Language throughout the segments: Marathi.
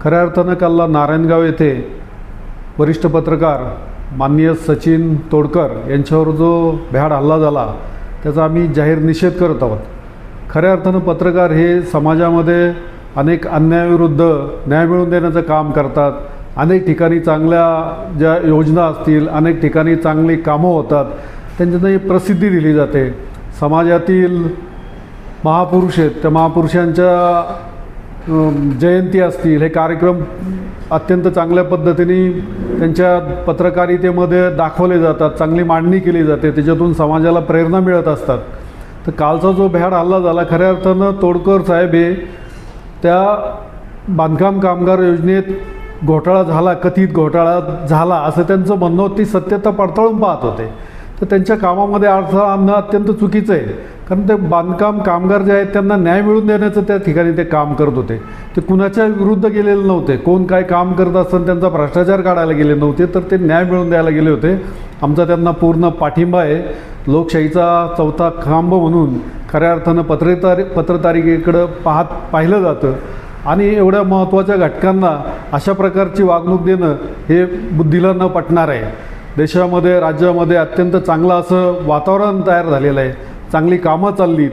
खऱ्या अर्थानं कालला नारायणगाव येथे वरिष्ठ पत्रकार माननीय सचिन तोडकर यांच्यावर जो भ्याड हल्ला झाला त्याचा आम्ही जाहीर निषेध करत आहोत. खऱ्या अर्थानं पत्रकार हे समाजामध्ये अनेक अन्यायाविरुद्ध न्याय मिळवून देण्याचं काम करतात. अनेक ठिकाणी चांगल्या ज्या योजना असतील अनेक ठिकाणी चांगली कामं होतात त्यांच्यातही प्रसिद्धी दिली जाते. समाजातील महापुरुष आहेत त्या महापुरुषांच्या जयंती असतील हे कार्यक्रम अत्यंत चांगल्या पद्धतीने त्यांच्या पत्रकारितेमध्ये दाखवले जातात चांगली मांडणी केली जाते त्याच्यातून समाजाला प्रेरणा मिळत असतात. तर कालचा जो भ्याड हल्ला झाला खऱ्या अर्थानं तोडकर साहेब हे त्या बांधकाम कामगार योजनेत घोटाळा झाला कथित घोटाळा झाला असं त्यांचं म्हणणं ती सत्यता पडताळून पाहत होते. तर त्यांच्या कामामध्ये अडथळा आणणं अत्यंत चुकीचं आहे. कारण ते बांधकाम कामगार जे आहेत त्यांना न्याय मिळवून देण्याचं त्या ठिकाणी ते काम करत होते. ते कुणाच्या विरुद्ध गेलेले नव्हते. कोण काय काम करत असताना त्यांचा भ्रष्टाचार काढायला गेले नव्हते तर ते न्याय मिळवून द्यायला गेले होते. आमचा त्यांना पूर्ण पाठिंबा आहे. लोकशाहीचा चौथा खांब म्हणून खऱ्या अर्थानं पत्रतारी पत्रतारिकेकडं पाहत पाहिलं जातं. आणि एवढ्या महत्त्वाच्या घटकांना अशा प्रकारची वागणूक देणं हे बुद्धीला न पटणार आहे. देशामध्ये राज्यामध्ये अत्यंत चांगलं असं वातावरण तयार झालेलं आहे. चांगली कामं चाललीत.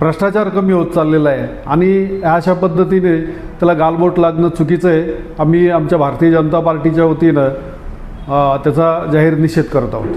भ्रष्टाचार कमी होत चाललेला आहे. आणि अशा पद्धतीने त्याला गालबोट लागणं चुकीचं आहे. आम्ही आमच्या भारतीय जनता पार्टीच्या वतीनं त्याचा जाहीर निषेध करत आहोत.